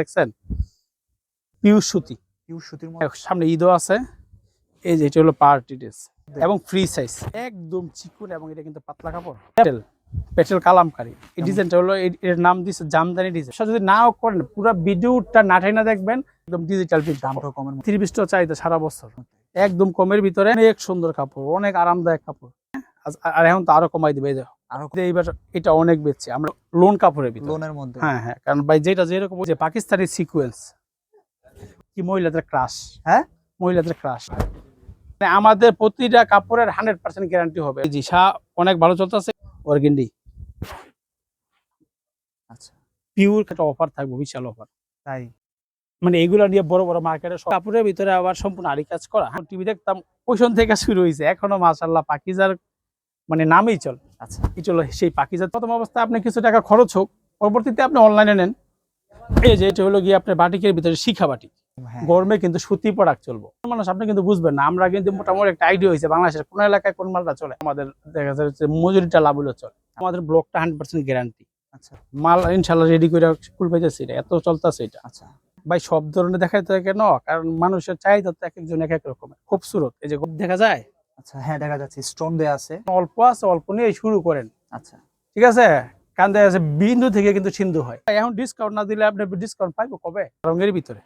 দেখছেন? পিউর সুতি। পিওর সুতির সামনে ঈদও আছে। এই যে এটা হলো পার্টি ড্রেস এবং ফ্রি সাইজ একদম চিকুন এবং এটা কিন্তু পাতলা কাপড়। পেটেল পেটেল কালামকারি। এই ডিজাইনটা হলো এর নাম দিচ্ছে জামদানি ডিজাইন যদি নাও করেন পুরো ভিডিওটা না ঠাই না দেখবেন একদম ডিজিটাল প্রিন্ট দামটা কমের পিসটা চাহিদা সারা বছর। একদম কমের ভিতরে। অনেক সুন্দর কাপড় অনেক আরামদায়ক কাপড়। আর এখন তো আরও কমাই দিবে দেখো আরও এইবার এটা অনেক বেচছি। আমরা লোন কাপড়ের ভিতরে। লোনের মধ্যে। হ্যাঁ হ্যাঁ কারণ ভাই যেটা যেরকম যে পাকিস্তানি সিকুয়েন্স কি মহিলাদের ক্রাশ হ্যাঁ? মহিলাদের ক্রাশ আমাদের প্রতিটা কাপড়ের হান্ড্রেড পার্সেন্ট গ্যারান্টি হবে। জি শাহ অনেক ভালো চলতেছে অর্গেন্ডি আচ্ছা। পিওর একটা অফার থাকবে বিশাল অফার তাই? মানে এগুলো নিয়ে বড় বড় মার্কেটে কাপড়ের ভিতরে আবার সম্পূর্ণ আরি কাজ করা। টিভি দেখতাম ওইসন থেকে শুরু হয়েছে এখনও মাশাল্লাহ পাকিজার মানে নামেই চল। আচ্ছা। এই চলো সেই পাকিজার প্রথম অবস্থায় আপনি কিছু টাকা খরচ হোক পরবর্তীতে আপনি অনলাইনে নেন। এই যে এটা হলো গিয়ে আপনার বাটিকের ভিতরে শিখা বাটিক হ্যাঁ। গরমে কিন্তু সুতি প্রোডাক্ট চলবো। মানুষ আপনি কিন্তু বুঝবেন না আমরা কিন্তু মোটামুটি একটা আইডিয়া হয়েছে বাংলাদেশের কোন এলাকায় কোন মালটা চলে। আমাদের দেখা যাচ্ছে মজুরিটা লাভ হলে চলে। আমাদের ব্লকটা হান্ড্রেড পার্সেন্ট গ্যারান্টি আচ্ছা। মাল ইনশাল্লাহ রেডি করে ফুল পাইতেছি এটা এত চলতেছে এটা। আচ্ছা। ভাই সব ধরনের দেখাইতে হয় কেন? কারণ মানুষের চাহিদা তো এক একজন এক এক রকমের। খুবসুরত। এই যে দেখা যায়? আচ্ছা হ্যাঁ দেখা যাচ্ছে স্টোন দেয়া আছে। অল্প আছে অল্প নিয়ে শুরু করেন। আচ্ছা। ঠিক আছে? কান দেয়া আছে বিন্দু থেকে কিন্তু সিন্ধু হয়। এখন ডিসকাউন্ট না দিলে আপনি ডিসকাউন্ট পাইবো কবে? রঙের ভিতরে।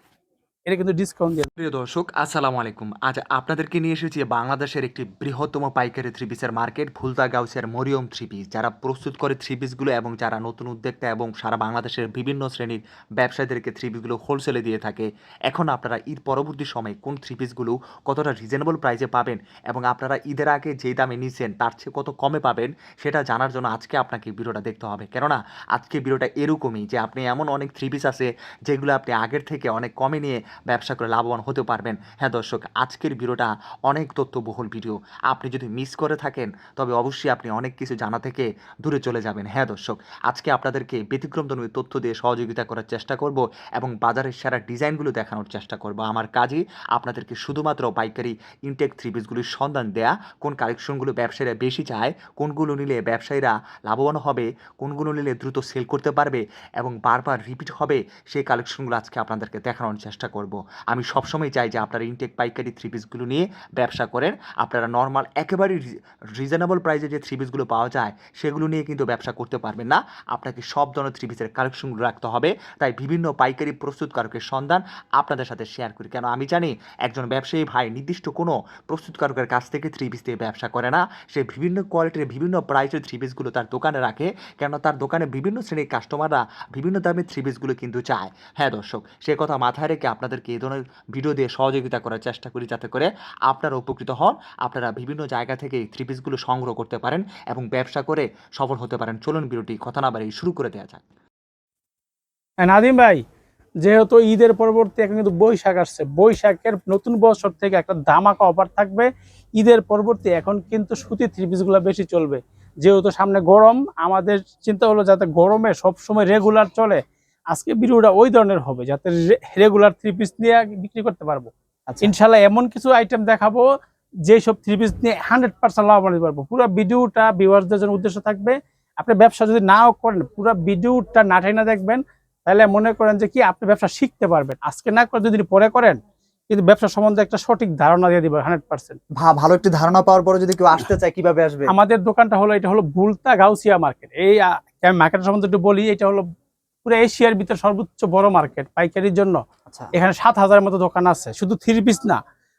এটা কিন্তু ডিসকাউন্ট দিয়ে প্রিয় দর্শক, আসসালামু আলাইকুম। আজ আপনাদেরকে নিয়ে এসেছি বাংলাদেশের একটি বৃহত্তম পাইকারি থ্রি পিসের মার্কেট ভুলতা গাউসের মরিয়ম থ্রি পিস যারা প্রস্তুত করে থ্রি পিসগুলো এবং যারা নতুন উদ্যোক্তা এবং সারা বাংলাদেশের বিভিন্ন শ্রেণির ব্যবসায়ীদেরকে থ্রি পিসগুলো হোলসেলে দিয়ে থাকে, এখন আপনারা ঈদ পরবর্তী সময়ে কোন থ্রি পিসগুলো কতটা রিজনেবল প্রাইসে পাবেন এবং আপনারা ঈদের আগে যেই দামে নিছেন তার চেয়ে কত কমে পাবেন, সেটা জানার জন্য আজকে আপনাকে ভিডিওটা দেখতে হবে। কেননা, আজকে ভিডিওটা এরকমই যে আপনি এমন অনেক থ্রি পিস আছে যেগুলো আপনি আগের থেকে অনেক কমে নিয়ে ব্যবসা করে লাভবান হতে পারবেন। হ্যাঁ দর্শক, আজকের ভিডিওটা অনেক তথ্যবহুল ভিডিও। আপনি যদি মিস করে থাকেন, তবে অবশ্যই আপনি অনেক কিছু জানা থেকে দূরে চলে যাবেন। হ্যাঁ দর্শক, আজকে আপনাদেরকে ব্যতিক্রমধর্মী তথ্য দিয়ে সহযোগিতা করার চেষ্টা করব এবং বাজারের সেরা ডিজাইনগুলো দেখানোর চেষ্টা করব। আমার কাজই আপনাদেরকে শুধুমাত্র পাইকারি ইনটেক থ্রি পিসগুলির সন্ধান দেয়া, কোন কালেকশনগুলো ব্যবসায়ীরা বেশি চায়, কোনগুলো নিলে ব্যবসায়ীরা লাভবান হবে, কোনগুলো নিলে দ্রুত সেল করতে পারবে এবং বারবার রিপিট হবে, সেই কালেকশনগুলো আজকে আপনাদেরকে দেখানোর চেষ্টা করব। আমি সবসময় চাই যে আপনারা ইনটেক পাইকারি থ্রি পিসগুলো নিয়ে ব্যবসা করেন। আপনারা নর্মাল একেবারেই রিজনেবল প্রাইসে যে থ্রি পিসগুলো পাওয়া যায়, সেগুলো নিয়ে কিন্তু ব্যবসা করতে পারবেন না। আপনাকে সব ধরনের থ্রি পিসের কালেকশনগুলো রাখতে হবে। তাই বিভিন্ন পাইকারি প্রস্তুতকারকের সন্ধান আপনাদের সাথে শেয়ার করি। কেন আমি জানি, একজন ব্যবসায়ী ভাই নির্দিষ্ট কোনো প্রস্তুতকারকের কাছ থেকে থ্রি পিস দিয়ে ব্যবসা করে না। সে বিভিন্ন কোয়ালিটির বিভিন্ন প্রাইসের থ্রি পিসগুলো তার দোকানে রাখে। কেন তার দোকানে বিভিন্ন শ্রেণির কাস্টমাররা বিভিন্ন দামের থ্রি পিসগুলো কিন্তু চায়। হ্যাঁ দর্শক, সে কথা মাথায় রেখে আপনাদেরকে এই ধরনের ভিডিও দিয়ে সহযোগিতা করার চেষ্টা করি যাতে করে আপনারা উপকৃত হন, আপনারা বিভিন্ন জায়গা থেকে থ্রি পিসগুলো সংগ্রহ করতে পারেন এবং ব্যবসা করে সফল হতে পারেন। চলুন ভিডিওটি কথা না বাড়িয়ে শুরু করে দেওয়া যাক। নাদিম ভাই, যেহেতু ঈদের পরবর্তী এখন কিন্তু বৈশাখ আসছে, বৈশাখের নতুন বছর থেকে একটা ধামাকা অফার থাকবে। ঈদের পরবর্তী এখন কিন্তু সুতি থ্রি পিসগুলো বেশি চলবে। যেহেতু সামনে গরম, আমাদের চিন্তা হলো যাতে গরমে সবসময় রেগুলার চলে আজকে ভিডিওটা ওই ধরনের হবে যাতে রেগুলার থ্রি পিস নিয়ে বিক্রি করতে পারব। আচ্ছা। ইনশাল্লাহ এমন কিছু আইটেম দেখাবো যে সব থ্রি পিস নিয়ে হান্ড্রেড পার্সেন্ট লাভবান হতে পারব। পুরো ভিডিওটা ভিউয়ার্সদের জন্য উদ্দেশ্য থাকবে আপনি ব্যবসা যদি নাও করেন পুরো ভিডিওটা নাটাই না দেখবেন তাহলে মনে করেন যে কি আপনি ব্যবসা শিখতে পারবেন। আজকে না করে যদি পরে করেন কিন্তু ব্যবসা সম্বন্ধে একটা সঠিক ধারণা দিয়ে দিবে হান্ড্রেড পার্সেন্ট ভালো একটি ধারণা পাওয়ার পরে যদি কেউ আসতে চায় কীভাবে আসবে? আমাদের দোকানটা হলো এটা হলো ভুলতা গাউসিয়া মার্কেট এই আমি মার্কেটের সম্বন্ধে একটু বলি এটা হলো পুরো এশিয়ার ভিতরে সর্বোচ্চ বড় মার্কেট পাইকারির জন্য। আচ্ছা। এখানে সাত হাজারের মতো দোকান আছে। শুধু থ্রি পিস না।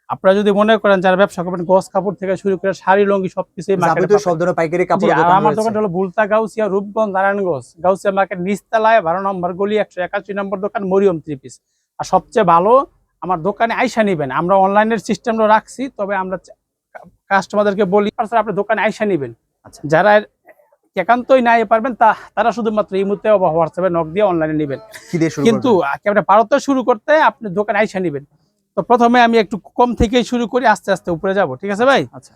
আপনারা যদি মনে করেন যারা ব্যবসা করবেন গস কাপড় থেকে শুরু করে শাড়ি লঙ্গি সবকিছু আমার দোকানটা হলো বুলতা গাউসিয়া রূপগঞ্জ নারায়ণগঞ্জ। গাউসিয়া মার্কেট নিচতলায় বারো নম্বর গলি একশো একাশি নম্বর দোকান মরিয়ম থ্রি পিস আর সবচেয়ে ভালো আমার দোকানে আইসা নিবেন। আমরা অনলাইনের সিস্টেমটা রাখছি তবে আমরা কাস্টমারদেরকে বলি স্যার আপনি দোকানে আইসা নিবেন। আচ্ছা। যারা একান্তই নাই পারবেন তা তারা শুধুমাত্র এই মুহূর্তে হোয়াটসঅ্যাপে নক দিয়ে অনলাইনে নিবেন। কিন্তু একেবারে ভারতে শুরু করতে আপনি দোকানে আইসা নিবেন। তো প্রথমে আমি একটু কম থেকেই শুরু করি আস্তে আস্তে উপরে যাব ঠিক আছে ভাই? আচ্ছা।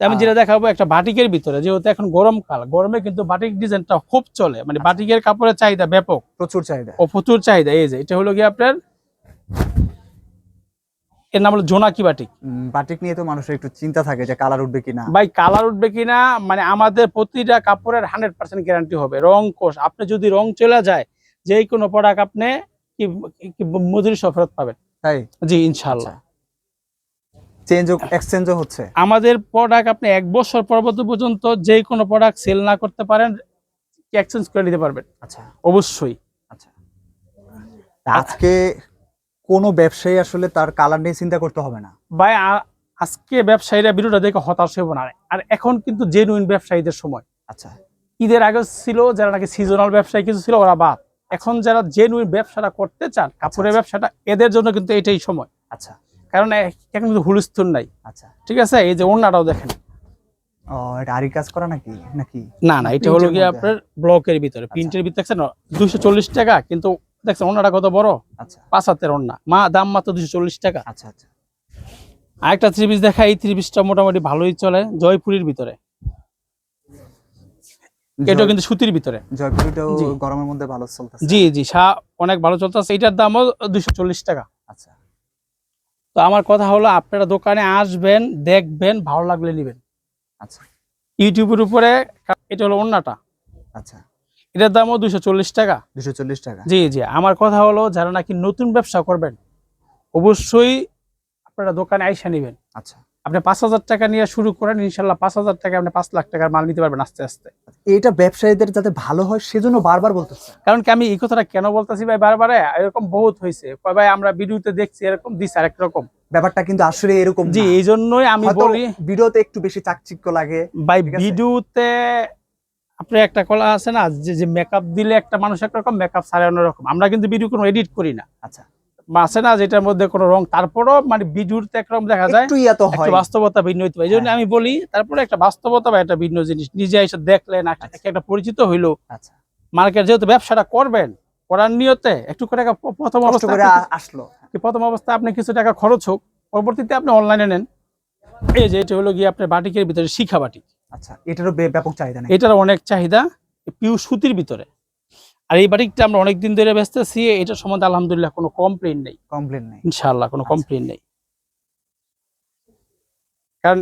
আমি যেটা দেখাবো একটা বাটিকের ভিতরে যেহেতু এখন গরমকাল গরমে কিন্তু বাটিক ডিজাইনটা খুব চলে মানে আচ্ছা। বাটিকের কাপড়ের চাহিদা ব্যাপক। প্রচুর চাহিদা। ও প্রচুর চাহিদা এই যে এটা হলো কি আপনার এর নাম হলো জোনাকি বাটিক। বাটিক নিয়ে তো মানুষের একটু চিন্তা থাকে যে কালার উঠবে কিনা। ভাই কালার উঠবে কিনা? মানে আমাদের প্রতিটা কাপড়ের হান্ড্রেড পার্সেন্ট গ্যারান্টি হবে। রং কোষ আপনি যদি রং চলে যায় যে কোনো প্রোডাক্ট আপনি মজুরি সহ ফেরত পাবেন। তাই? জি ইনশাল্লাহ চেঞ্জ এক্সচেঞ্জও হচ্ছে? আমাদের প্রোডাক্ট আপনি এক বছর পরবর্তী পর্যন্ত যে কোনো প্রোডাক্ট সেল না করতে পারেন এক্সচেঞ্জ করে নিতে পারবেন। আচ্ছা। অবশ্যই। আচ্ছা। আজকে কোনো ব্যবসায়ী আসলে তার কালার নিয়ে চিন্তা করতে হবে না। ভাই আজকে ব্যবসায়ীরা ভিডিওটা দেখে হতাশ হইব না। আর এখন কিন্তু জেনুইন ব্যবসায়ীদের সময়। আচ্ছা। ঈদের আগে ছিল যারা নাকি সিজনাল ব্যবসায়ী কিছু ছিল ওরা বাদ। এখন যারা জেনুইন ব্যবসাটা করতে চান কাপড়ের আচ্ছা। ব্যবসাটা এদের জন্য কিন্তু এটাই সময়। আচ্ছা। কারণ এখন কিন্তু হুলস্থুল নাই। আচ্ছা। ঠিক আছে? এই যে অন্যটাও দেখেন। ও এটা আরি কাজ করা নাকি? নাকি? না না এটা হলো গিয়ে আপনার ব্লকের ভিতরে। প্রিন্টের ভিতরে দেখছেন? দুইশো চল্লিশ টাকা কিন্তু দেখছেন অন্যটা কত বড়? আচ্ছা। পাঁচ হাতের অন্যা মা দাম মাত্র দুশো চল্লিশ টাকা। আচ্ছা আচ্ছা। আরেকটা থ্রি পিস দেখা এই থ্রি পিসটা মোটামুটি ভালোই চলে জয়পুরের ভিতরে। এটাও কিন্তু সুতির ভিতরে। জয়পুরিটাও জি। গরমের মধ্যে ভালো চলতেছে। জি জি সা অনেক ভালো চলতেছে। এটার দামও দুশো চল্লিশ টাকা। আচ্ছা। তো আমার কথা হলো আপনারা দোকানে আসবেন দেখবেন ভালো লাগলে নেবেন। আচ্ছা। ইউটিউবের উপরে এটা হলো অন্যটা আচ্ছা। এটার দামও চল্লিশ টাকা। দুশো চল্লিশ টাকা। জি জি। আমার কথা হলো যারা নাকি নতুন ব্যবসা করবেন অবশ্যই আপনারা দোকানে আইসা নেবেন। আচ্ছা। আপনি পাঁচ হাজার টাকা নিয়ে শুরু করেন ইনশাল্লাহ পাঁচ হাজার টাকা আপনি পাঁচ লাখ টাকার মাল নিতে পারবেন আস্তে আস্তে। এটা ব্যবসায়ীদের যাতে ভালো হয় সেজন্য বারবার বলতেছে। কারণ কি আমি এই কথাটা কেন বলতেছি ভাই? বারবার এরকম বহুত হয়েছে। ভাই আমরা ভিডিওতে দেখছি এরকম দিস আরেক রকম। ব্যাপারটা কিন্তু আসলে এরকম জি এই জন্যই আমি বলি ভিডিওতে একটু বেশি চাকচিক্য লাগে। ভাই? ভিডিওতে আপনি একটা কলা আছে না যে যে মেকআপ দিলে একটা মানুষ একরকম মেকআপ ছাড়া অন্যরকম আমরা কিন্তু ভিডিও কোনো এডিট করি না। আচ্ছা। আছে না যেটার মধ্যে কোনো রং তারপরও মানে ভিডিওতে একরকম দেখা যায়। একটু বাস্তবতা ভিন্ন হইতে পারে। এই জন্য হ্যাঁ। আমি বলি তারপরে একটা বাস্তবতা বা একটা ভিন্ন জিনিস নিজে এসে দেখলেন একটা আচ্ছা। পরিচিত হইল। আচ্ছা। মার্কেট যেহেতু ব্যবসাটা করবেন করার নিয়তে একটু করে প্রথম অবস্থা আসলো। প্রথম অবস্থায় আপনি কিছু টাকা খরচ হোক পরবর্তীতে আপনি অনলাইনে নেন। এই যে এটা হলো গিয়ে আপনার বাটিকের ভিতরে শিখা বাটিক আচ্ছা এটারও ব্যাপক চাহিদা এটার অনেক চাহিদা পিউ সুতির ভিতরে। আর এই বাটিকটা আমরা অনেক দিন ধরে বেচতেছি এটার সম্বন্ধে আলহামদুলিল্লাহ কোনো কমপ্লেন নেই। কমপ্লেন নেই। ইনশাআল্লাহ কোনো আচ্ছা। কমপ্লেন নেই। কারণ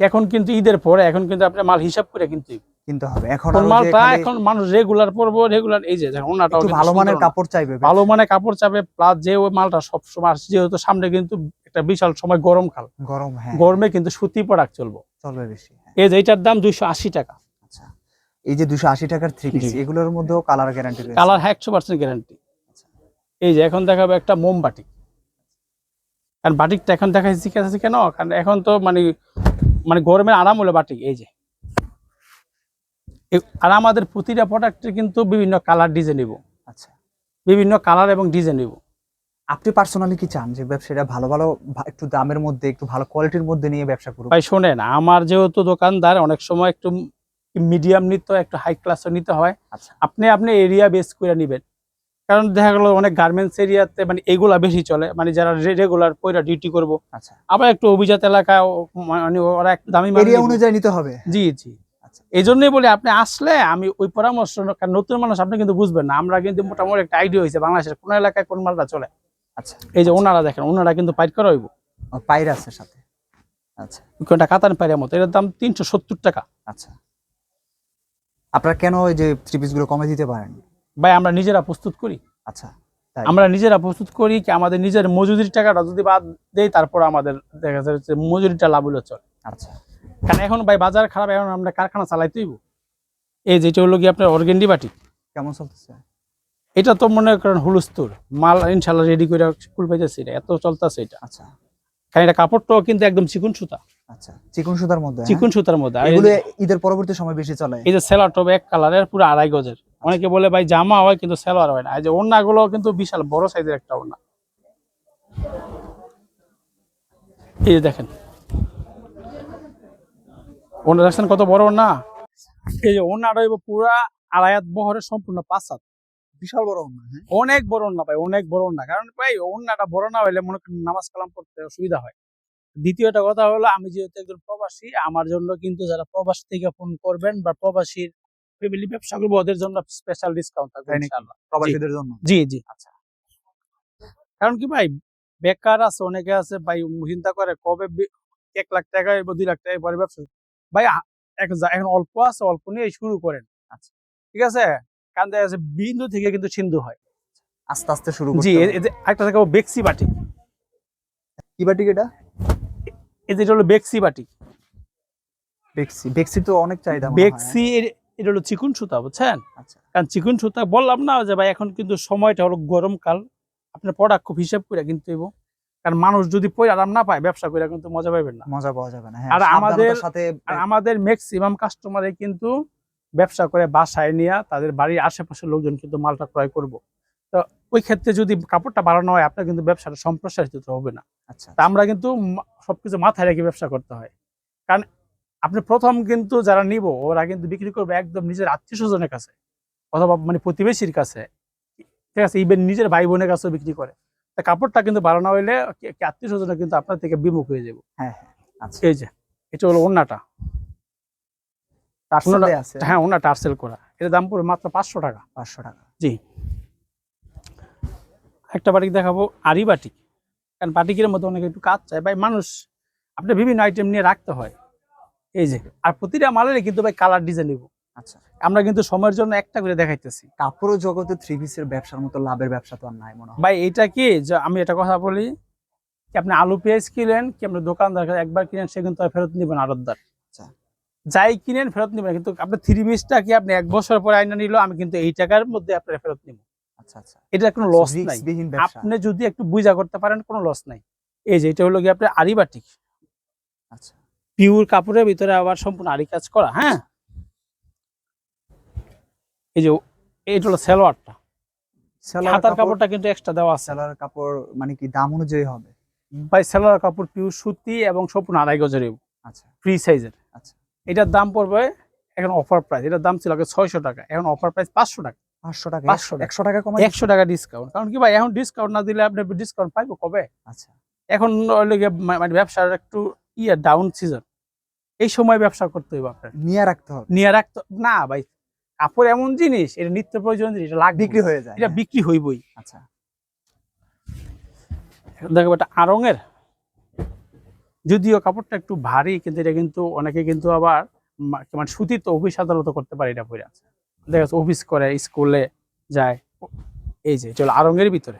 এখন কিন্তু ঈদের পরে এখন কিন্তু আপনার মাল হিসাব করে কিন্তু কিনতে হবে। এখন মালটা এখন মানুষ রেগুলার পরবো রেগুলার এই যে ওনাটাও ভালো মানের কাপড় চাইবে ভালো মানে কাপড় চাপে প্লাস যে ওই মালটা সব সময় আসছে যেহেতু সামনে কিন্তু একটা বিশাল সময় গরমকাল গরম হ্যাঁ। গরমে কিন্তু সুতি প্রোডাক্ট চলবো। চলবে বেশি হ্যাঁ। এই যে এটার দাম দুইশো আশি টাকা। আচ্ছা এই যে দুশো আশি টাকার থ্রি পিস এগুলোর মধ্যেও কালার গ্যারান্টি কালার হ্যাঁ একশো পার্সেন্ট গ্যারান্টি আচ্ছা। এই যে এখন দেখাবো একটা মোম বাটিক কারণ বাটিকটা এখন দেখাচ্ছি শিখেছি কেন? কারণ এখন তো মানে মানে গরমের আরাম হলো বাটিক এই যে। আর আমাদের প্রতিটা প্রোডাক্টের কিন্তু বিভিন্ন কালার ডিজাইন নিব। আচ্ছা। বিভিন্ন কালার এবং ডিজাইন নিব। আপনি পার্সোনালি কি চান যে ব্যবসায়ীরা ভালো ভালো একটু দামের মধ্যে একটু ভালো কোয়ালিটির মধ্যে নিয়ে ব্যবসা করুক? ভাই শোনেন আমার যেহেতু দোকানদার অনেক সময় একটু মিডিয়াম নিতে একটু হাই ক্লাসও নিতে হয়। আচ্ছা। আপনি আপনি এরিয়া বেস করে নেবেন। কারণ দেখা গেল অনেক গার্মেন্টস এরিয়াতে মানে এগুলা বেশি চলে। মানে যারা রেগুলার পয়রা ডিউটি করব। আচ্ছা। আবার একটু অভিজাত এলাকায় মানে ওরা একটু দামি এরিয়া অনুযায়ী নিতে হবে? জি জি। আচ্ছা। এই জন্যই বলি আপনি আসলে আমি ওই পরামর্শ কারণ নতুন মানুষ আপনি কিন্তু বুঝবেন না। আমরা কিন্তু মোটামুটি একটা আইডিয়া হয়েছে বাংলাদেশের কোন এলাকায় কোন মালটা চলে। আচ্ছা এই যে ওনারা দেখেন ওনারা কিন্তু পাইট করা হইব। ও, পায়রা আছে সাথে। আচ্ছা। কোনটা কাতান পাইরের মতো এটার দাম তিনশো সত্তর টাকা। আচ্ছা। আপনারা কেন ওই যে থ্রি পিসগুলো কমে দিতে পারেন? ভাই আমরা নিজেরা প্রস্তুত করি। আচ্ছা আমরা নিজেরা প্রস্তুত করি কি আমাদের নিজের মজুরির টাকাটা যদি বাদ দেই তারপর আমাদের দেখা যাচ্ছে মজুরিটা লাভ হলে চলে। আচ্ছা। কারণ এখন ভাই বাজার খারাপ এখন আমরা কারখানা চালাইতেই এই যেটা হলো কি আপনার অর্গেন্ডি বাটি। কেমন চলতেছে? এটা তো মনে করেন হুলুস্তুর মাল ইনশাল্লাহ রেডি করে কুল পাইতেছে এটা এত চলতেছে এটা। আচ্ছা। কারণ এটা কাপড়টাও কিন্তু একদম চিকুন সুতা। আচ্ছা চিকন সুতার মধ্যে হ্যাঁ? চিকুন সুতার মধ্যে। এগুলো ঈদের পরবর্তী সময় বেশি চলে। এই যে সেলার টপ এক কালারের পুরো আড়াই গজের। অনেকে বলে ভাই জামা হয় কিন্তু সেলার হয় না। এই যে ওড়না গুলো কিন্তু বিশাল বড় সাইজের একটা ওড়না। এই যে দেখেন। ওড়না দেখছেন কত বড় ওড়না? এই যে ওড়নাটা পুরা আড়াইয়াত বহরের সম্পূর্ণ পাঁচ হাত। বিশাল বড় হ্যাঁ? অনেক বড় ওড়না ভাই অনেক বড় ওড়না। কারণ ভাই ওড়নাটা বড় না হইলে মনে নামাজ কালাম পড়তে অসুবিধা হয়। দ্বিতীয়টা কথা হলো আমি যেহেতু একজন প্রবাসী আমার জন্য কিন্তু যারা প্রবাস থেকে ফোন করবেন বা প্রবাসীর ফ্যামিলি ব্যবসা করব ওদের জন্য স্পেশাল ডিসকাউন্ট থাকবে ইনশাআল্লাহ। প্রবাসীদের জন্য? জি জি আচ্ছা। কারণ কি ভাই বেকার আছে অনেকে আছে ভাই চিন্তা করে কবে এক লাখ টাকা বা দুই লাখ টাকা পরে ব্যবসা ভাই এখন অল্প আছে অল্প নিয়ে শুরু করেন। আচ্ছা। ঠিক আছে? কারণ দেখা যাচ্ছে বিন্দু থেকে কিন্তু সিন্ধু হয়। আস্তে আস্তে শুরু জি একটা দেখাবো বেক্সি বাটি। কি বাটিক এটা? এই যে এটা হলো বেক্সি বাটি। বেক্সি বেক্সি তো অনেক চাহিদা বেক্সি এটা হলো চিকুন সুতা বুঝছেন? আচ্ছা। কারণ চিকুন সুতা বললাম না যে ভাই এখন কিন্তু সময়টা হলো গরমকাল। আপনার প্রোডাক্ট খুব হিসাব করে কিনতে হইব। কারণ মানুষ যদি পরে আরাম না পায় ব্যবসা করে কিন্তু মজা পাইবেন না। মজা পাওয়া যাবে না হ্যাঁ আর আমাদের- সাথে আর আমাদের ম্যাক্সিমাম কাস্টমারে কিন্তু ব্যবসা করে বাসায় নিয়ে তাদের বাড়ির আশেপাশের লোকজন কিন্তু মালটা ক্রয় করব। তো ওই ক্ষেত্রে যদি কাপড়টা বাড়ানো হয় আপনার কিন্তু ব্যবসাটা সম্প্রসারিত হবে না। আচ্ছা তা আমরা কিন্তু সবকিছু মাথায় রেখে ব্যবসা করতে হয়। কারণ আপনি প্রথম কিন্তু যারা নিব ওরা কিন্তু বিক্রি করবে একদম নিজের আত্মীয় স্বজনের কাছে অথবা মানে প্রতিবেশীর কাছে। ঠিক আছে ইভেন নিজের ভাই বোনের কাছেও বিক্রি করে। তা কাপড়টা কিন্তু বাড়ানো হইলে আত্মীয় স্বজনের কিন্তু আপনার থেকে বিমুখ হয়ে যাবে। হ্যাঁ হ্যাঁ আচ্ছা। এই যে এটা হলো আছে হ্যাঁ ওনা টার্সেল করা। এর দাম পড়বে মাত্র পাঁচশো টাকা। পাঁচশো টাকা। জি। একটা বাটিক দেখাবো আরি বাটিক। কারণ বাটিকের মধ্যে অনেক একটু কাজ চায়। ভাই মানুষ আপনি বিভিন্ন আইটেম নিয়ে রাখতে হয়। এই যে আর প্রতিটা মালেরই কিন্তু ভাই কালার ডিজাইন নিব। আচ্ছা। আমরা কিন্তু সময়ের জন্য একটা করে দেখাইতেছি। কাপড় জগতে থ্রি পিসের ব্যবসার মতো লাভের ব্যবসা তো আর নাই মনে হয়। ভাই এটা কি? যে আমি এটা কথা বলি কি আপনি আলু পেঁয়াজ কিনেন কি আপনি দোকানদার একবার কিনেন সে কিন্তু ফেরত নিবেন আড়তদার। যাই কিনেন ফেরত নিবেন। কিন্তু আপনার থ্রি পিসটা কি আপনি এক বছর পরে আইনা নিল আমি কিন্তু এই টাকার মধ্যে আপনার ফেরত নিব। আচ্ছা আচ্ছা। এটা কোনো লস নাই। আপনি যদি একটু বুঝা করতে পারেন কোনো লস নাই। এই যে এটা হলো কি আপনার আরি বাটিক আচ্ছা। পিওর কাপড়ের ভিতরে আবার সম্পূর্ণ আরি কাজ করা হ্যাঁ? এই যে এইটা হলো সেলোয়ারটা। হাতার কাপড়টা কিন্তু এক্সট্রা দেওয়া আছে। কাপড় মানে কি দাম অনুযায়ী হবে? সেলোয়ার কাপড় পিওর সুতি এবং সম্পূর্ণ আড়াই গজের আচ্ছা। ফ্রি সাইজের আচ্ছা। এটার দাম পড়বে এখন অফার প্রাইস এটার দাম ছিল আগে ছয়শো টাকা এখন অফার প্রাইস পাঁচশো টাকা। পাঁচশো টাকা 500 টাকা। একশো টাকা কমে একশো টাকা ডিসকাউন্ট কারণ কি ভাই এখন ডিসকাউন্ট না দিলে আপনি ডিসকাউন্ট পাইবো কবে? আচ্ছা। এখন মানে ব্যবসার একটু ইয়ে ডাউন সিজন এই সময় ব্যবসা করতে হইব আপনার। নিয়ে রাখতে হবে। নিয়ে রাখতে না ভাই কাপড় এমন জিনিস এটা নিত্য প্রয়োজন জিনিস বিক্রি হয়ে যায় এটা হ্যাঁ। বিক্রি হইবই। আচ্ছা। দেখো এটা আরঙের যদিও কাপড়টা একটু ভারী কিন্তু এটা কিন্তু অনেকে কিন্তু আবার মানে সুতি তো অফিস আদালত করতে পারে এটা পরে দেখা যাচ্ছে অফিস করে স্কুলে যায় এই যে চলো আরঙের ভিতরে।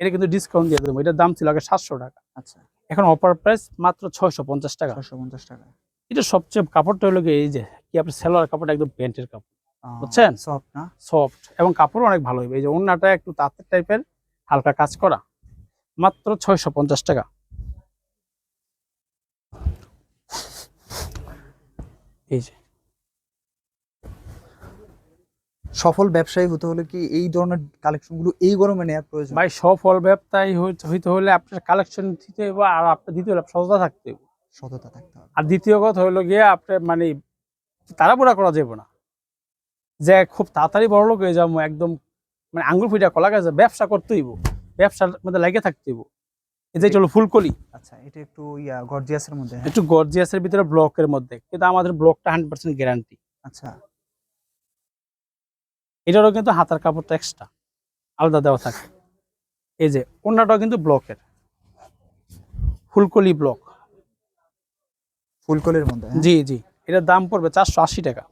এটা কিন্তু ডিসকাউন্ট দিয়ে দেবো এটার দাম ছিল আগে সাতশো টাকা। আচ্ছা। এখন অফার প্রাইস মাত্র ছয়শো পঞ্চাশ টাকা। ছশো পঞ্চাশ টাকা। এটা সবচেয়ে কাপড়টা হলো কি এই যে কি আপনার সেলোয়ার কাপড়টা একদম প্যান্টের কাপড় বুঝছেন? সব না? সফট এবং কাপড় অনেক ভালো। হবে এই যে ওড়নাটা একটু তাঁতের টাইপের হালকা কাজ করা মাত্র ছয়শো পঞ্চাশ টাকা। এই যে। সফল ব্যবসায়ী হতে হলে কি এই ধরনের কালেকশনগুলো এই গরমে নেওয়ার প্রয়োজন? ভাই সফল ব্যবসায়ী হইতে হলে আপনার কালেকশন দিতে হবে আর আপনার দ্বিতীয় হলে সততা থাকতে হবে সততা থাকতে হবে। আর দ্বিতীয় কথা হলো গিয়ে আপনার মানে তাড়াহুড়া করা যাবে না। যে খুব তাড়াতাড়ি বড় লোক হয়ে যাব একদম মানে আঙ্গুল ফুটা কলা গাছে ব্যবসা করতে হইব। ব্যবসার মধ্যে লেগে থাকতে হইব। এই যে চলো ফুলকলি। আচ্ছা এটা একটু ইয়া গর্জিয়াসের মধ্যে হ্যাঁ? একটু গর্জিয়াসের ভিতরে ব্লকের মধ্যে কিন্তু আমাদের ব্লকটা হান্ড্রেড পার্সেন্ট গ্যারান্টি আচ্ছা। এটারও কিন্তু হাতার কাপড়টা এক্সট্রা আলাদা দেওয়া থাকে। এই যে অন্যটাও কিন্তু ব্লকের। ফুলকলি ব্লক। ফুলকলির মধ্যে হ্যাঁ? জি জি এটার দাম পড়বে চারশো আশি টাকা।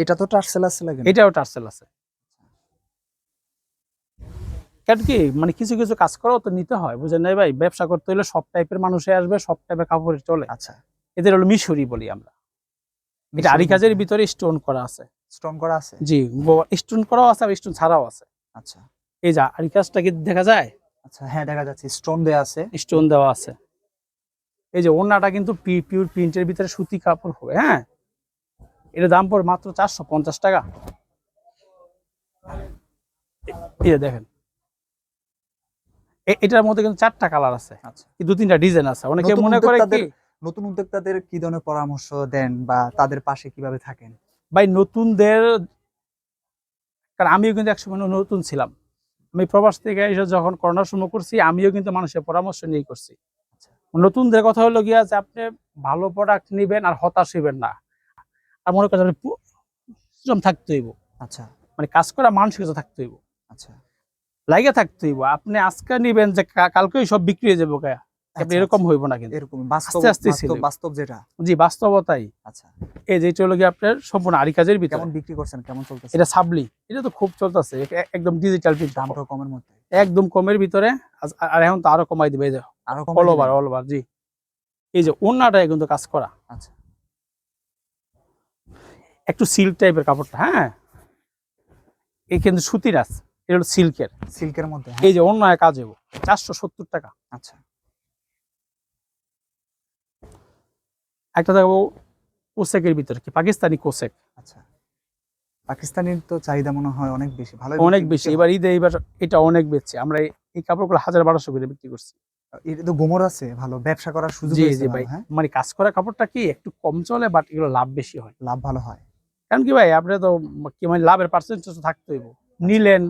এটা তো টার্সেল আছে লাগে এটাও টার্সেল আছে। কারণ কি? মানে কিছু কিছু কাজ করাও তো নিতে হয় বুঝেন নাই ভাই? ব্যবসা করতে হলে সব টাইপের মানুষে আসবে সব টাইপের কাপড় চলে। আচ্ছা। এদের হলো মিশরি বলি আমরা। এটা আরি কাজের ভিতরে স্টোন করা আছে। স্ট্রং করা আছে? জি স্টোন করাও আছে আর স্টোন ছাড়াও আছে। আচ্ছা। এই যা আরি কাজটা কি দেখা যায়? আচ্ছা হ্যাঁ দেখা যাচ্ছে। স্টোন দেয়া আছে। স্টোন দেওয়া আছে। এই যে ওড়নাটা কিন্তু পিওর প্রিন্টের ভিতরে সুতি কাপড় হবে হ্যাঁ? এর দাম পড়ে মাত্র চারশো পঞ্চাশ টাকা। এই যে দেখেন। এটার মধ্যে কিন্তু চারটা কালার আছে। আচ্ছা। দু তিনটা ডিজাইন আছে। অনেকে মনে করে কি নতুন উদ্যোক্তাদের কি ধরনের পরামর্শ দেন বা তাদের পাশে কীভাবে থাকেন? ভাই নতুনদের কারণ আমিও কিন্তু একসময় নতুন ছিলাম। আমি প্রবাস থেকে এসে যখন করোনার সময় করছি আমিও কিন্তু মানুষের পরামর্শ নিয়ে করছি। নতুনদের কথা হলো গিয়া যে আপনি ভালো প্রোডাক্ট নিবেন আর হতাশ হইবেন না। আর মনে করেন পরিশ্রম থাকতে হইব। আচ্ছা। মানে কাজ করা মানসিকতা থাকতে হইব। আচ্ছা। লাগে থাকতে হইব। আপনি আজকে নিবেন যে কা- কালকেই সব বিক্রি হয়ে যাব গায়া আপনি আচ্ছা, এরকম হইব না কিন্তু। এরকম বাস্তব আস্তে আস্তে বাস্তব যেটা। জি বাস্তবতাই। আচ্ছা। এই যে চলে গিয়ে আপনার সম্পূর্ণ আরি কাজের ভিতরে। কেমন বিক্রি করছেন কেমন চলতেছে? এটা সাবলি। এটা তো খুব চলতেছে। একদম ডিজিটাল প্রিন্ট দামটা কমের মধ্যে। একদম কমের ভিতরে। আর এখন তো আরও কমাই দিবে এই যে আরও কম অল ওভার অল ওভার জি। এই যে ওন্নাটা কিন্তু কাজ করা। আচ্ছা। একটু সিল্ক টাইপের কাপড়টা হ্যাঁ? এই কিন্তু সুতির আছে। এটা হলো সিল্কের। সিল্কের মধ্যে হ্যাঁ? এই যে অন্য কাজ চারশো সত্তর টাকা। আচ্ছা। একটা কোসেকের ভিতরে কি পাকিস্তানি কোসেক। আচ্ছা। পাকিস্তানির তো চাহিদা মনে হয় অনেক বেশি ভালো অনেক বেশি। এবার ঈদে এবার এটা অনেক বেচছে। আমরা এই- কাপড়গুলো হাজার বারোশো করে বিক্রি করছি। এটা তো গোমর আছে ভালো। ব্যবসা করার সুযোগ জি জি ভাই। হ্যাঁ। মানে কাজ করা কাপড়টা কি একটু কম চলে বাট এগুলো লাভ বেশি হয়। লাভ ভালো হয়। কারণ কি ভাই আপনি তো কি মানে লাভের পার্সেন্টেজ তো থাকতে হইব নিলেন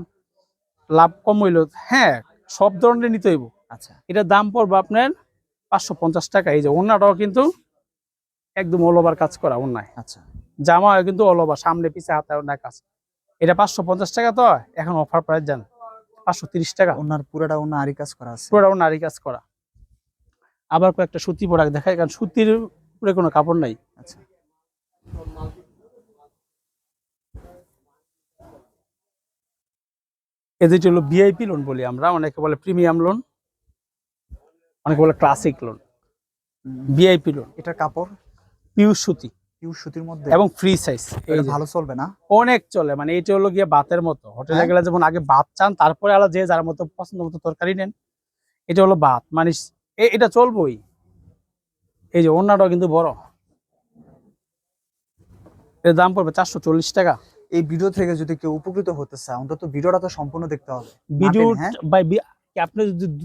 লাভ কম হইল হ্যাঁ সব ধরনের নিতে হইব। আচ্ছা। এটার দাম পড়বে আপনার পাঁচশো পঞ্চাশ টাকা। এই যে ওনাটাও কিন্তু একদম অল ওভার কাজ করা অন্যায় আচ্ছা। জামা কিন্তু অল ওভার সামনে পিছে হাতে অন্যায় কাজ। এটা পাঁচশো পঞ্চাশ টাকা তো? এখন অফার প্রাইস যান পাঁচশো তিরিশ টাকা। ওনার পুরাটা ওনা আরি কাজ করা আছে। পুরো নারী কাজ করা। আবার কয়েকটা সুতি প্রোডাক্ট দেখায় কারণ সুতির উপরে কোনো কাপড় নাই। আচ্ছা। এদের হলো ভিআইপি লোন বলি আমরা অনেকে বলে প্রিমিয়াম লোন অনেকে বলে ক্লাসিক লোন ভিআইপি লোন এটার কাপড়? পিউর সুতি। পিউর সুতির মধ্যে? এবং ফ্রি সাইজ এটা ভালো চলবে না? অনেক চলে মানে এটা হলো গিয়ে ভাতের মতো। হোটেলে হ্যাঁ? গেলে যেমন আগে ভাত চান তারপরে আলাদা যে যার মতো পছন্দ মতো তরকারি নেন। এটা হলো ভাত মানে এটা চলবই। এই যে অন্যটাও কিন্তু বড়। এর দাম পড়বে চারশো চল্লিশ টাকা। এই ভিডিও থেকে যদি কেউ উপকৃত হতে চায় অন্তত ভিডিওটা তো সম্পূর্ণ দেখতে হবে। ভিডিও হ্যাঁ? বাই আপনি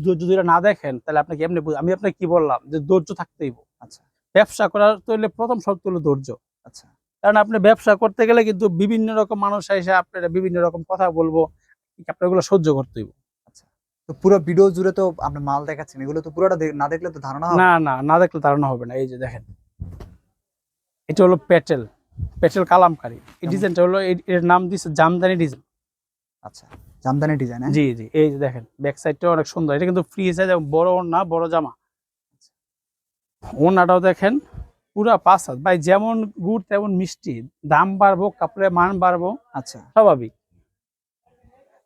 যদি না দেখেন তাহলে আপনাকে এমনি আমি আপনাকে কি বললাম? যে ধৈর্য থাকতেই। আচ্ছা। ব্যবসা করার তো প্রথম শর্ত হলো ধৈর্য। আচ্ছা। কারণ আপনি ব্যবসা করতে গেলে কিন্তু বিভিন্ন রকম মানুষ এসে আপনারা বিভিন্ন রকম কথা বলব আপনার এগুলো সহ্য করতে হইব তো পুরো ভিডিও জুড়ে তো আপনি মাল দেখাচ্ছেন এগুলো তো পুরোটা না দেখলে তো ধারণা না না না দেখলে ধারণা হবে না। এই যে দেখেন এটা হলো পেটেল। পেটেল কালামকারী। এই ডিজাইনটা হলো এর- নাম দিচ্ছে জামদানি ডিজাইন। আচ্ছা জামদানি ডিজাইন হ্যাঁ? জি জি এই যে দেখেন ব্যাক সাইডটা অনেক সুন্দর। এটা কিন্তু ফ্রি সাইজ বড় ওড়না বড় জামা। ওড়নাটাও দেখেন পুরা পাঁচ হাত। ভাই যেমন গুড় তেমন মিষ্টি। দাম বাড়বো কাপড়ের মান বাড়বো আচ্ছা। স্বাভাবিক।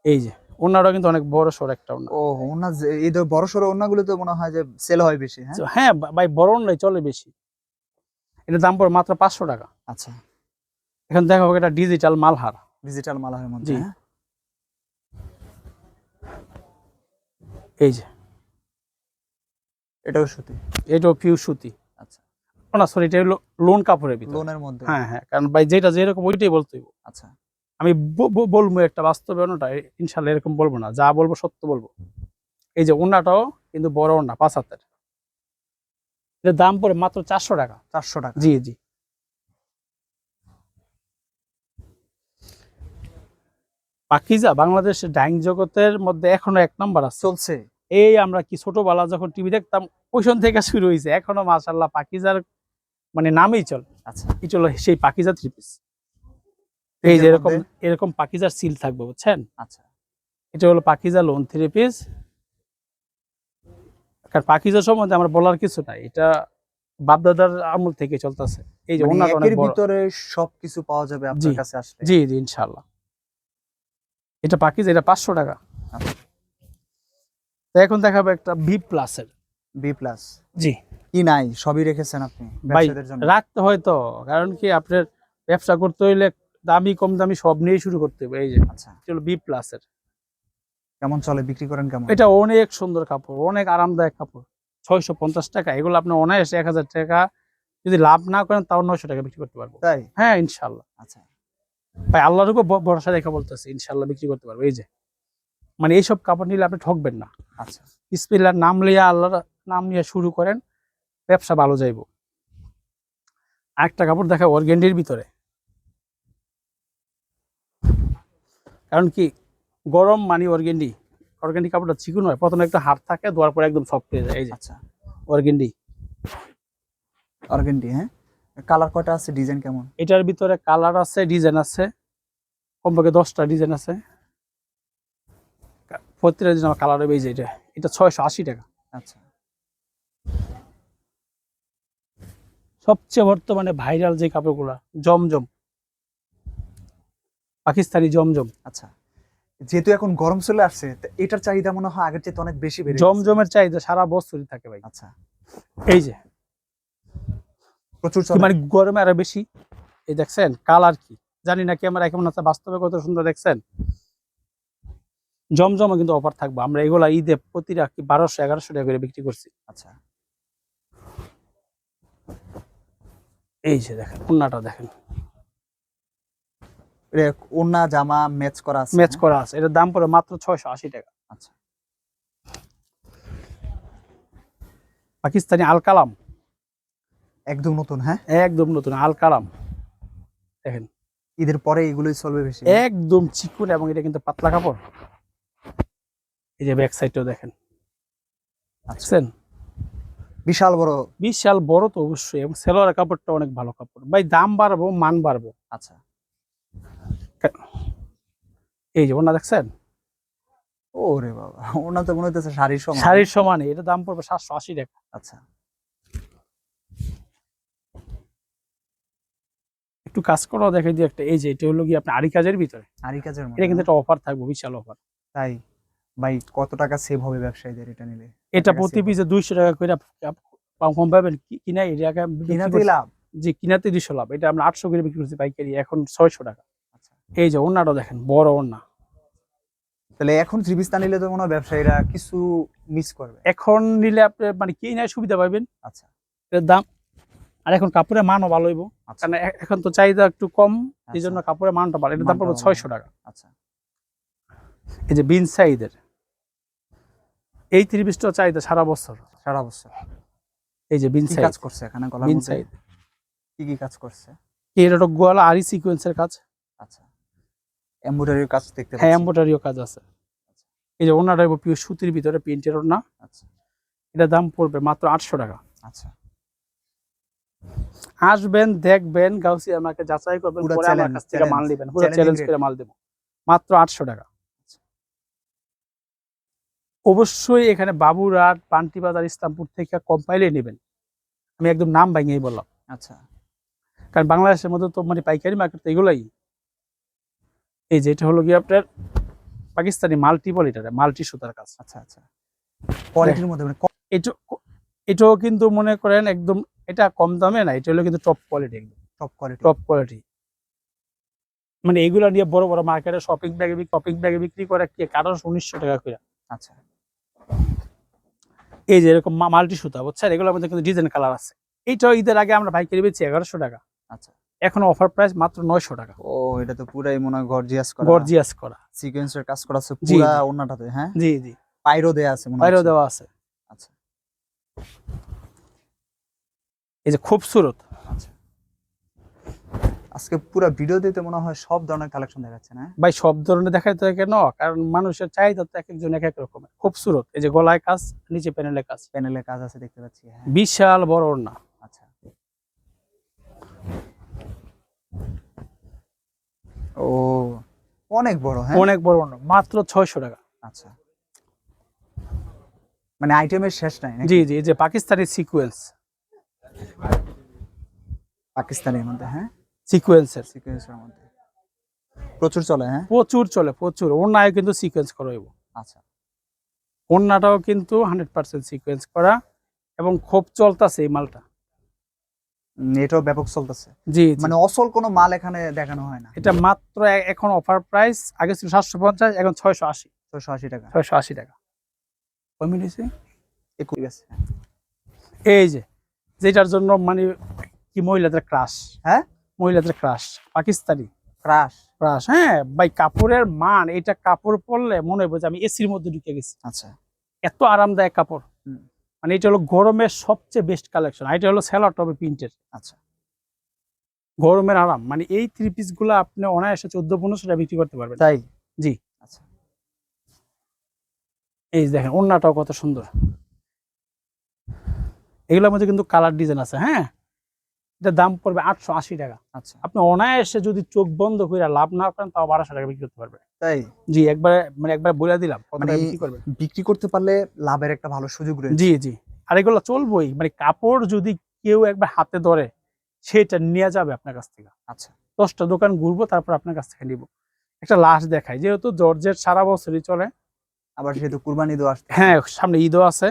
এই যে ওড়নাটাও কিন্তু অনেক বড় সড় একটা ওড়না। ও ওনা এই তো বড় সড়ো ওনাগুলো তো মনে হয় যে সেল হয় বেশি হ্যাঁ? হ্যাঁ ভাই বড় ওড়নাই চলে বেশি। এটার দাম পড়ে মাত্র পাঁচশো টাকা। আচ্ছা। এখন দেখা হবে এটা ডিজিটাল মালহার। ডিজিটাল মালার মধ্যে হ্যাঁ? এই যে। এটাও সুতি? এটাও পিউ সুতি। আচ্ছা। না সরি এটা হলো লোন কাপড়ের ভিতর। লোনের মধ্যে। হ্যাঁ হ্যাঁ কারণ ভাই যেটা যেরকম ওইটাই বলতে হইব। আচ্ছা। আমি বলব একটা বাস্তবে ওটা ইনশাল্লাহ এরকম বলব না যা বলব সত্য বলব। এই যে ওনাটাও কিন্তু বড় ওনা পাঁচ হাতের। এটার দাম পড়ে মাত্র চারশো টাকা। চারশো টাকা। জি জি। পাকিজা বাংলাদেশের ডাইং জগতের মধ্যে এখনও এক নম্বর আছে। চলছে। এই আমরা কি ছোটবেলা যখন টিভি দেখতাম ওইখান থেকে শুরু হয়েছে। এখনও মাশাল্লাহ পাকিজার মানে নামেই চল। আচ্ছা। এই চলো সেই পাকিজা থ্রি পিস এই যে এরকম এরকম পাকিজার সিল থাকবে বুঝছেন? আচ্ছা। এটা হলো পাকিজা লোন থ্রি পিস কারণ পাকিজা সম্বন্ধে আমার বলার কিছু নাই। এটা বাপদাদার আমল থেকে চলতেছে। এই যে মানে অনেক ভিতরে সবকিছু পাওয়া যাবে আপনার কাছে আসলে? জি জি ইনশাল্লাহ এটা পাকিজা এটা পাঁচশো টাকা। তো এখন দেখাবো একটা বি প্লাসের বি প্লাস জি। কি নাই? সবই রেখেছেন আপনি ভাই জন্য? রাখতে হয় তো। কারণ কি আপনার ব্যবসা করতে হইলে দামি কম দামি সব নিয়েই শুরু করতে হবে। এই যে আচ্ছা। হলো বি প্লাসের কেমন চলে বিক্রি করেন কেমন? এটা অনেক সুন্দর কাপড় অনেক আরামদায়ক কাপড় ছয়শো পঞ্চাশ টাকা এগুলো আপনি অনায়াসে এক হাজার টাকা যদি লাভ না করেন তাও নয়শো টাকা বিক্রি করতে পারব। তাই? হ্যাঁ ইনশাল্লাহ আচ্ছা। ভাই আল্লাহর উপর ভরসা রেখা বলতেছে ইনশাল্লাহ বিক্রি করতে পারব। এই যে মানে এইসব কাপড় নিলে আপনি ঠকবেন না। আচ্ছা। ইসমিল্লার নাম লিয়া আল্লাহর নাম নিয়ে শুরু করেন ব্যবসা ভালো যাইব। আরেকটা কাপড় দেখা অর্গেন্ডির ভিতরে। কারণ কি গরম মানি অর্গেন্ডি। অর্গেন্ডি কাপড়টা চিকুন হয় প্রথমে একটু হাত থাকে ধোয়ার পরে একদম সফট হয়ে যায় এই যে। আচ্ছা। অর্গেন্ডি। অর্গেন্ডি হ্যাঁ? কালার কয়টা আছে ডিজাইন কেমন? এটার ভিতরে কালার আছে ডিজাইন আছে। কমপক্ষে দশটা ডিজাইন আছে। প্রত্যেকটা ডিজাইন কালার হবে এই যে এটা। এটা ছয়শো আশি টাকা। আচ্ছা। সবচেয়ে বর্তমানে ভাইরাল যে কাপড়গুলা জমজম। পাকিস্তানি জমজম। আচ্ছা। যেহেতু এখন গরম চলে আসছে এটার চাহিদা মনে হয় আগের চেয়ে অনেক বেশি বেড়ে জমজমের চাহিদা সারা বছরই থাকে ভাই। আচ্ছা। এই যে প্রচুর মানে গরমে আরও বেশি? এই দেখছেন কালার কি? জানি না ক্যামেরা কেমন আছে বাস্তবে কত সুন্দর দেখছেন? জমজমে কিন্তু অফার থাকবে। আমরা এগুলা ঈদে প্রতিটা কি বারোশো এগারোশো টাকা করে বিক্রি করছি। আচ্ছা। এই যে দেখেন উন্নাটা দেখেন। ওন্না জামা ম্যাচ করা আছে ম্যাচ? করা আছে। এটার দাম পড়ে মাত্র ছয়শো আশি টাকা। আচ্ছা। পাকিস্তানি আল কালাম। একদম নতুন হ্যাঁ? একদম নতুন আল কালাম। দেখেন। ঈদের পরে এগুলোই চলবে বেশি। একদম চিকুন এবং এটা কিন্তু পাতলা কাপড়। এই যে ব্যাক সাইডটাও দেখেন। আচ্ছা। দেখছেন? বিশাল বড়। বিশাল বড় তো অবশ্যই এবং সেলোয়ার কাপড়টা অনেক ভালো কাপড়। ভাই দাম বাড়বো মান বাড়বো। আচ্ছা। এই যে ওনা দেখছেন? ওরে বাবা ওনা তো মনে হচ্ছে শাড়ির সমান। শাড়ির সমানে এটা দাম পড়বে সাতশো আশি টাকা। আচ্ছা। একটু কাজ করো দেখে দিই একটা। এই যে এটা হলো কি আপনার আড়ি কাজের ভিতরে। আরি কাজের এটা কিন্তু একটা অফার থাকবে বিশাল অফার তাই? ভাই কত টাকা সেভ হবে ব্যবসায়ীদের এটা নিলে? এটা প্রতি পিসে দুইশো টাকা করে কম পাবেন। কি- কিনা কিনাতেই করছি- লাভ। জি কিনাতে দুইশো লাভ। এটা আমরা আটশো করে বিক্রি করছি পাইকারি এখন ছয়শো টাকা। এই যে ওনাটা দেখেন বড় ওনা তাহলে এখন থ্রি পিস নিলে তো মনে হয় ব্যবসায়ীরা কিছু মিস করবে। এখন নিলে আপনি মানে কিনায় সুবিধা পাবেন? আচ্ছা। এর দাম আর এখন কাপড়ের মানও ভালো হইব। আচ্ছা। কারণ এখন তো চাহিদা একটু কম এই আচ্ছা, জন্য কাপড়ের মানটা ভালো। এটার দাম পড়বে ছয়শো টাকা। আচ্ছা। এই যে বিন সাইদের এই থ্রি চাহিদা সারা বছর। সারা বছর। এই যে বিন কি কাজ করছে এখানে গলার বিন সাইদ কি কি কাজ করছে? এটা তো গোয়ালা আরি সিকোয়েন্সের কাজ। এমব্রয়ডারির কাজ দেখতে হ্যাঁ এম্বোটারিও কাজ আছে। এই যে ওনাটা পিওর সুতির ভিতরে প্রিন্টের ওনা আচ্ছা। এটার দাম পড়বে মাত্র আটশো টাকা। আচ্ছা। আসবেন দেখবেন গাউসি আমাকে যাচাই করবেন পরে আমার কাছ থেকে মাল নেবেন। পুরো চ্যালেঞ্জ করে মাল দেবো। মাত্র আটশো টাকা। অবশ্যই এখানে বাবুরহাট পান্টি বাজার ইসলামপুর থেকে কম পাইলে নেবেন। আমি একদম নাম ভাঙিয়ে বললাম। আচ্ছা। কারণ বাংলাদেশের মধ্যে তো মানে পাইকারি মার্কেট তো এগুলাই। এই যে এটা হলো কি আপনার পাকিস্তানি মাল্টি এটা মাল্টি সুতার কাজ। আচ্ছা আচ্ছা। কোয়ালিটির মধ্যে মানে এটা এটাও কিন্তু মনে করেন একদম এটা কম দামে না এটা হলো কিন্তু টপ কোয়ালিটি একদম। টপ কোয়ালিটি টপ কোয়ালিটি মানে এগুলো নিয়ে বড় বড় মার্কেটে শপিং ব্যাগে শপিং ব্যাগে বিক্রি করে কি কারণ উনিশশো টাকা করে আচ্ছা। এই যে এরকম মাল্টি সুতা বুঝছেন? এগুলোর মধ্যে কিন্তু ডিজাইন কালার আছে। এইটাও ঈদের আগে আমরা পাইকারি বেচি এগারোশো টাকা। আচ্ছা। এখন অফার প্রাইস মাত্র নয়শো টাকা। ও এটা তো পুরাই মনে হয় গর্জিয়াস করা। গর্জিয়াস করা। সিকোয়েন্সের কাজ করা আছে পুরা। ওন্নাটাতে হ্যাঁ? জি জি। পাইরো দেয়া আছে মনে হচ্ছে। দেওয়া আছে। আচ্ছা। এই যে খুবসুরত আচ্ছা। আজকে পুরো ভিডিও দিতে মনে হয় সব ধরনের কালেকশন দেখাচ্ছে না ভাই সব ধরনের দেখাইতে হয় কেন কারণ মানুষের চাহিদা তো এক একজন এক এক রকমের। খুবসুরত এই যে গলায় কাজ নিচে প্যানেলের কাজ। প্যানেলে কাজ আছে দেখতে পাচ্ছি হ্যাঁ। বিশাল বড় না আচ্ছা ও অনেক বড় হ্যাঁ? অনেক বড় না মাত্র ছয়শো টাকা। আচ্ছা। মানে আইটেমের শেষ নাই জি জি এই যে পাকিস্তানি সিকুয়েন্স পাকিস্তানের মধ্যে হ্যাঁ? সিকুয়েন্সের সিকোয়েন্সের মধ্যে। প্রচুর চলে হ্যাঁ? প্রচুর চলে প্রচুর। ওনায় কিন্তু সিকোয়েন্স করা হইব। আচ্ছা। ওনাটাও কিন্তু হান্ড্রেড পার্সেন্ট সিকোয়েন্স করা এবং খুব চলতেছে এই মালটা। এটাও ব্যাপক চলতেছে। জি। মানে অসল কোনো মাল এখানে দেখানো হয় না। এটা মাত্র এখন অফার প্রাইস আগে ছিল সাতশো পঞ্চাশ এখন ছয়শো আশি। ছয়শো আশি টাকা। ছয়শো আশি টাকা। কয় মিনিট? ঠিক আছে এই যে যেটার জন্য মানে কি মহিলাদের ক্রাশ হ্যাঁ? মহিলাদের ক্রাশ পাকিস্তানি? ক্রাশ ক্রাশ হ্যাঁ ভাই কাপড়ের মান এটা কাপড় পরলে মনে হবে যে আমি এসির মধ্যে ঢুকে গেছি। আচ্ছা। এত আরামদায়ক কাপড়। মানে এটা হলো গরমের সবচেয়ে বেস্ট কালেকশন আর এটা হলো স্যালাড টপে প্রিন্টের আচ্ছা। গরমের আরাম মানে এই থ্রি পিসগুলো আপনি অনায়াসে চোদ্দ পনেরোশো টাকা বিক্রি করতে পারবেন। তাই? জি। আচ্ছা। এই দেখেন অন্যটাও কত সুন্দর। এগুলোর মধ্যে কিন্তু কালার ডিজাইন আছে হ্যাঁ? এটা দাম পড়বে আটশো আশি টাকা। আচ্ছা। আপনি অনায়াসে যদি চোখ বন্ধ করে লাভ না করেন তাও বারোশো টাকা বিক্রি করতে পারবেন তাই? জি একবার মানে একবার বলে দিলাম মানে বিক্রি করতে পারলে লাভের একটা ভালো সুযোগ রয়েছে। জি জি। আর এগুলো চলবই মানে কাপড় যদি কেউ একবার হাতে ধরে সেটা নিয়ে যাবে আপনার কাছ থেকে। আচ্ছা। দশটা দোকান ঘুরবো তারপর আপনার কাছ থেকে নিব। একটা লাশ দেখায় যেহেতু জর্জের সারা বছরই চলে। আবার যেহেতু কুরবানি ঈদও আসতে হ্যাঁ সামনে ঈদও আছে।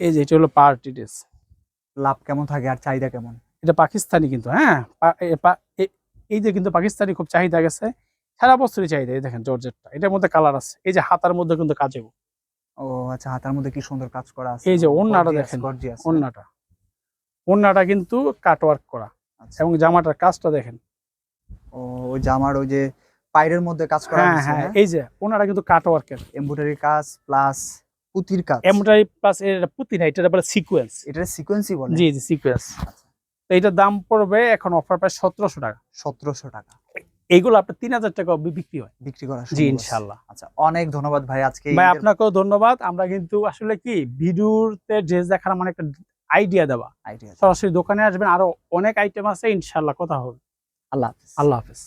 এই যে এটা হলো পার্টি ড্রেস। লাভ কেমন থাকে আর চাহিদা কেমন? এটা পাকিস্তানি কিন্তু হ্যাঁ? এই যে কিন্তু পাকিস্তানি খুব চাহিদা গেছে সারা বছরই চাহিদা এই দেখেন জর্জেটটা। এটার মধ্যে কালার আছে। এই যে হাতার মধ্যে কিন্তু কাজেও। ও আচ্ছা হাতার মধ্যে কি সুন্দর কাজ করা আছে? এই যে ওড়নাটা দেখেন। গর্জিয়াস ওন্নাটা ওন্নাটা কিন্তু কাটওয়ার্ক করা। আচ্ছা। এবং জামাটার কাজটা দেখেন। ও ওই জামার ওই যে পায়ের মধ্যে কাজ করা হ্যাঁ হ্যাঁ এই যে ওনারা কিন্তু কাটওয়ার্কের এমব্রয়ডারি কাজ প্লাস পুতির কাজ। এমব্রয়ডারি প্লাস এটা পুতি না এটা বলে সিকোয়েন্স এটা সিকোয়েন্সই বলে। জি জি সিকোয়েন্স তো এটার দাম পড়বে এখন অফার প্রায় সতেরোশো টাকা। সতেরোশো টাকা। এইগুলো আপনার তিন হাজার টাকা বিক্রি হয়। বিক্রি করা জি ইনশাল্লাহ আচ্ছা অনেক ধন্যবাদ ভাই আজকে ভাই আপনাকেও ধন্যবাদ। আমরা কিন্তু আসলে কি ভিডিওতে ড্রেস দেখার মানে একটা আইডিয়া দেওয়া। আইডিয়া সরাসরি দোকানে আসবেন আরও অনেক আইটেম আছে ইনশাল্লাহ কথা হবে। আল্লাহ হাফিজ। আল্লাহ হাফেজ।